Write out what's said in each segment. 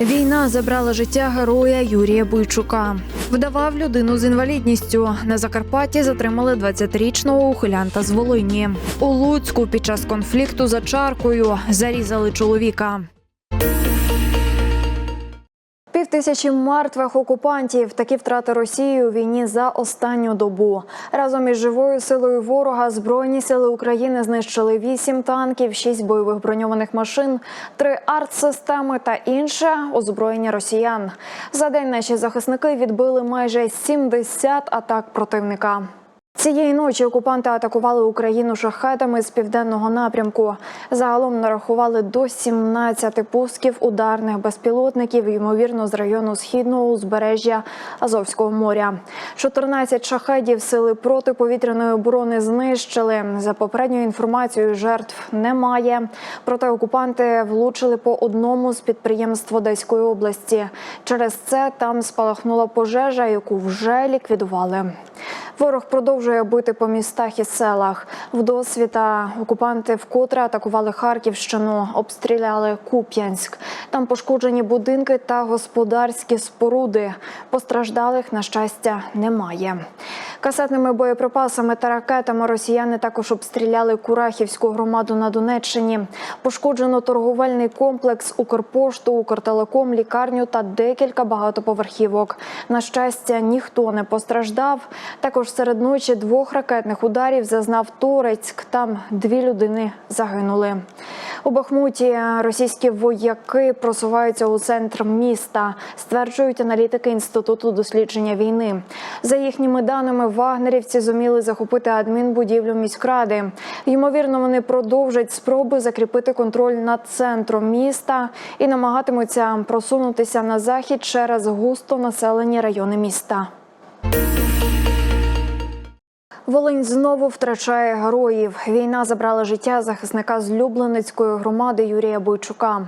Війна забрала життя героя Юрія Буйчука. Вдавав людину з інвалідністю. На Закарпатті затримали 20-річного ухилянта з Волині. У Луцьку під час конфлікту за чаркою зарізали чоловіка. Півтисячі мертвих окупантів. Такі втрати Росії у війні за останню добу. Разом із живою силою ворога збройні сили України знищили вісім танків, шість бойових броньованих машин, три артсистеми та інше озброєння росіян. За день наші захисники відбили майже 70 атак противника. Цієї ночі окупанти атакували Україну шахетами з південного напрямку. Загалом нарахували до 17 пусків ударних безпілотників, ймовірно, з району східного узбережжя Азовського моря. 14 шахедів сили протиповітряної оборони знищили. За попередньою інформацією, жертв немає. Проте окупанти влучили по одному з підприємств Одеської області. Через це там спалахнула пожежа, яку вже ліквідували. Ворог продовжує бити по містах і селах. Вдосвіта окупанти вкотре атакували Харківщину, обстріляли Куп'янськ. Там пошкоджені будинки та господарські споруди. Постраждалих, на щастя, немає. Касетними боєприпасами та ракетами росіяни також обстріляли Курахівську громаду на Донеччині. Пошкоджено торговельний комплекс, Укрпошту, Укртелеком, лікарню та декілька багатоповерхівок. На щастя, ніхто не постраждав. Також серед ночі двох ракетних ударів зазнав Торецьк. Там дві людини загинули. У Бахмуті російські вояки просуваються у центр міста, стверджують аналітики інституту дослідження війни. За їхніми даними, вагнерівці зуміли захопити адмінбудівлю міськради. Ймовірно, вони продовжать спроби закріпити контроль над центром міста і намагатимуться просунутися на захід через густо населені райони міста. Волинь знову втрачає героїв. Війна забрала життя захисника з Люблинецької громади Юрія Бойчука.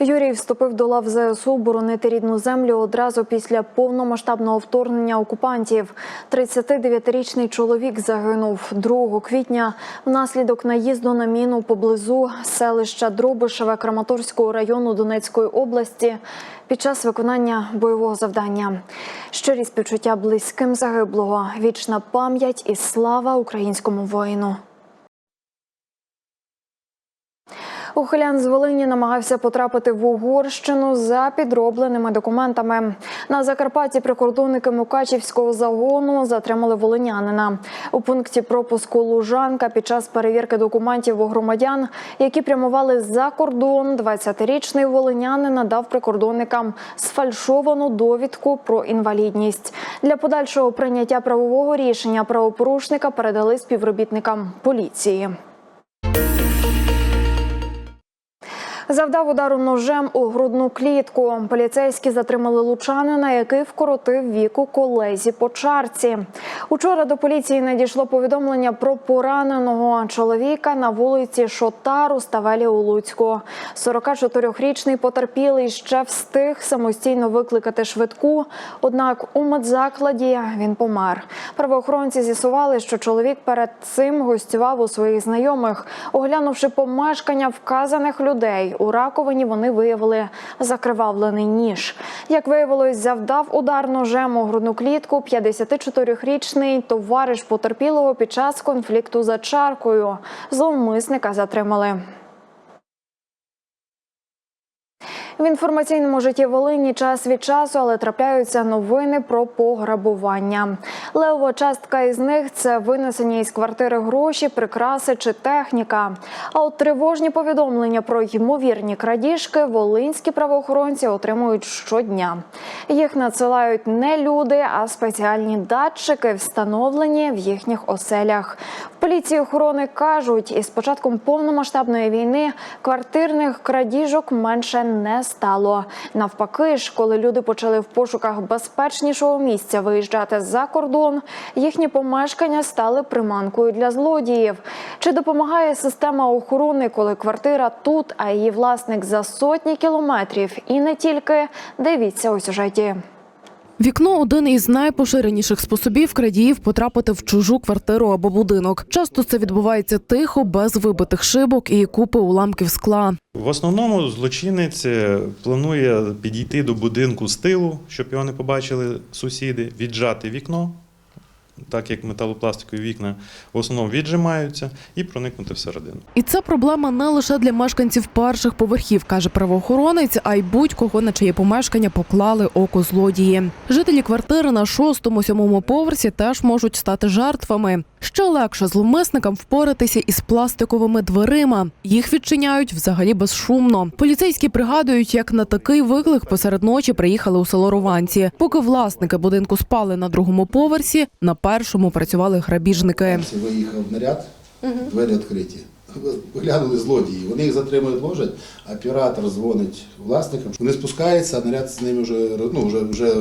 Юрій вступив до лав ЗСУ боронити рідну землю одразу після повномасштабного вторгнення окупантів. 39-річний чоловік загинув 2 квітня внаслідок наїзду на міну поблизу селища Дробишеве Краматорського району Донецької області під час виконання бойового завдання. Щирі співчуття близьким загиблого, вічна пам'ять і слава українському воїну. Ухилян з Волині намагався потрапити в Угорщину за підробленими документами. На Закарпатті прикордонники Мукачівського загону затримали волинянина. У пункті пропуску Лужанка під час перевірки документів у громадян, які прямували за кордон, 20-річний волинянин надав прикордонникам сфальшовану довідку про інвалідність. Для подальшого прийняття правового рішення правопорушника передали співробітникам поліції. Завдав удару ножем у грудну клітку. Поліцейські затримали лучанина, який вкоротив віку колезі по чарці. Учора до поліції надійшло повідомлення про пораненого чоловіка на вулиці Шотару Ставелі у Луцьку. 44-річний потерпілий ще встиг самостійно викликати швидку. Однак у медзакладі він помер. Правоохоронці з'ясували, що чоловік перед цим гостював у своїх знайомих, оглянувши помешкання вказаних людей. У раковині вони виявили закривавлений ніж. Як виявилось, завдав удар ножем у грудну клітку 54-річний товариш потерпілого під час конфлікту за чаркою. Зловмисника затримали. В інформаційному житті Волині час від часу, але трапляються новини про пограбування. Левова частка із них це винесення із квартири гроші, прикраси чи техніка. А от тривожні повідомлення про ймовірні крадіжки волинські правоохоронці отримують щодня. Їх надсилають не люди, а спеціальні датчики, встановлені в їхніх оселях. В поліції охорони кажуть, із початком повномасштабної війни квартирних крадіжок менше не стало. Навпаки ж, коли люди почали в пошуках безпечнішого місця виїжджати за кордон, їхні помешкання стали приманкою для злодіїв. Чи допомагає система охорони, коли квартира тут, а її власник за сотні кілометрів? І не тільки дивіться у сюжеті. Вікно один із найпоширеніших способів крадіїв потрапити в чужу квартиру або будинок. Часто це відбувається тихо, без вибитих шибок і купи уламків скла. В основному злочинець е, планує підійти до будинку з тилу, щоб його не побачили сусіди, віджати вікно, так як металопластикові вікна в основному віджимаються, і проникнути всередину. І це проблема не лише для мешканців перших поверхів, каже правоохоронець, а й будь-кого на чиє помешкання поклали око злодії. Жителі квартири на шостому сьомому поверсі теж можуть стати жертвами. Ще легше зловмисникам впоратися із пластиковими дверима. Їх відчиняють взагалі безшумно. Поліцейські пригадують, як на такий виклик посеред ночі приїхали у село Рованці. Поки власники будинку спали на другому поверсі, на першому працювали грабіжники. Виїхав наряд, двері відкриті. Виглянули злодії. Вони їх затримують, ложать, оператор дзвонить власникам. Вони спускаються, а наряд з ними вже, ну, вже, вже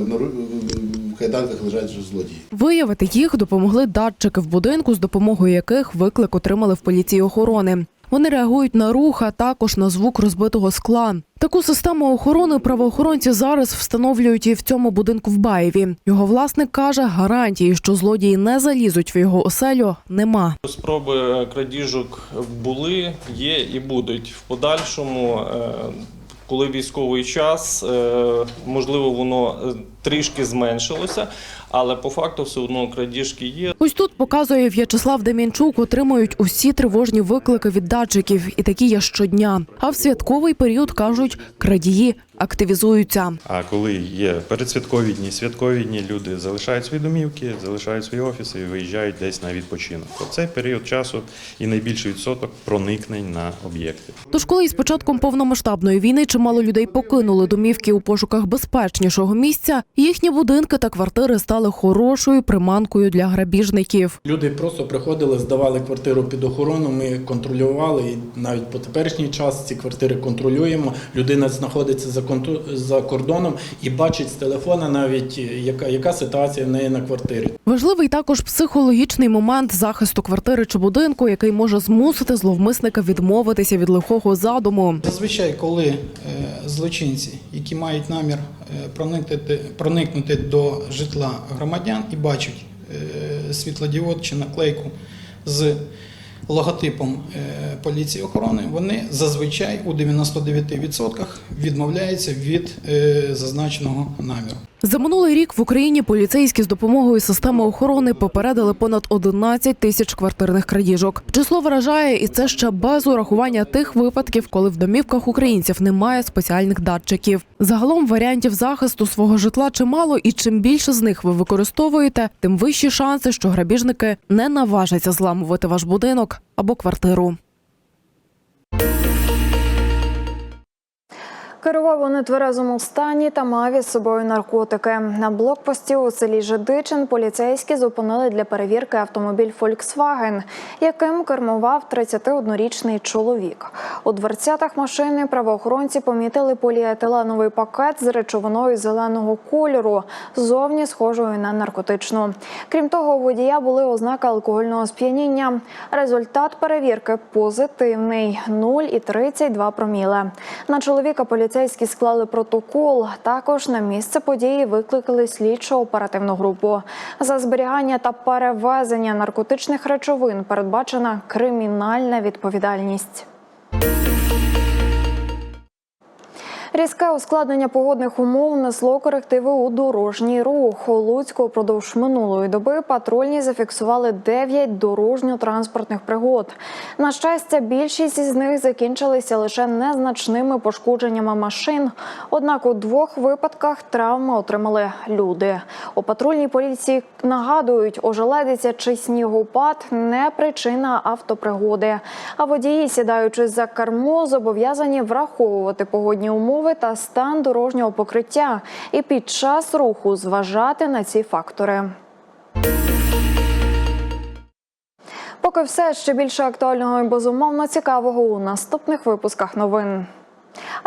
кайданках лежать вже злодії. Виявити їх допомогли датчики в будинку, з допомогою яких виклик отримали в поліції охорони. Вони реагують на рух, а також на звук розбитого скла. Таку систему охорони правоохоронці зараз встановлюють і в цьому будинку в Баєві. Його власник каже, гарантії, що злодії не залізуть в його оселю, нема. Спроби крадіжок були, є і будуть в подальшому. е, Коли військовий час, е, можливо, воно е, трішки зменшилося, але по факту все одно крадіжки є. Ось тут показує В'ячеслав Демінчук, отримують усі тривожні виклики від датчиків, і такі є щодня. А в святковий період кажуть, крадії активізуються. А коли є передсвяткові дні, святкові дні, люди залишають свої домівки, залишають свої офіси і виїжджають десь на відпочинок. То цей період часу і найбільший відсоток проникнень на об'єкти. Тож, коли із початком повномасштабної війни чимало людей покинули домівки у пошуках безпечнішого місця, їхні будинки та квартири стали хорошою приманкою для грабіжників. Люди просто приходили, здавали квартиру під охорону. Ми контролювали і навіть по теперішній час ці квартири контролюємо. Людина знаходиться за за кордоном і бачить з телефона навіть яка, яка ситуація в неї на квартирі. Важливий також психологічний момент захисту квартири чи будинку, який може змусити зловмисника відмовитися від лихого задуму. Зазвичай, коли е, злочинці, які мають намір проникнути, проникнути до житла громадян і бачать е, світлодіод чи наклейку з логотипом е, поліції охорони, вони зазвичай у 99% відмовляються від е, зазначеного наміру. За минулий рік в Україні поліцейські з допомогою системи охорони попередили понад 11 тисяч квартирних крадіжок. Число вражає, і це ще без урахування тих випадків, коли в домівках українців немає спеціальних датчиків. Загалом варіантів захисту свого житла чимало, і чим більше з них ви використовуєте, тим вищі шанси, що грабіжники не наважаться зламувати ваш будинок або квартиру. Керував у нетверезому стані та мав із собою наркотики. На блокпості у селі Жидичин поліцейські зупинили для перевірки автомобіль Volkswagen, яким кермував 31-річний чоловік. У дверцятах машини правоохоронці помітили поліетиленовий пакет з речовиною зеленого кольору, зовні схожою на наркотичну. Крім того, у водія були ознаки алкогольного сп'яніння. Результат перевірки позитивний 0,32 проміле. На чоловіка поліцейські склали протокол. Також на місце події викликали слідчо оперативну групу. За зберігання та перевезення наркотичних речовин передбачена кримінальна відповідальність. Різке ускладнення погодних умов несло корективи у дорожній рух. У Луцьку впродовж минулої доби патрульні зафіксували 9 дорожньо-транспортних пригод. На щастя, більшість із них закінчилися лише незначними пошкодженнями машин. Однак у двох випадках травми отримали люди. У патрульній поліції нагадують, ожеледиця чи снігопад не причина автопригоди. А водії, сідаючи за кермо, зобов'язані враховувати погодні умови та стан дорожнього покриття і під час руху зважати на ці фактори. Поки все ще більше актуального і безумовно цікавого у наступних випусках новин.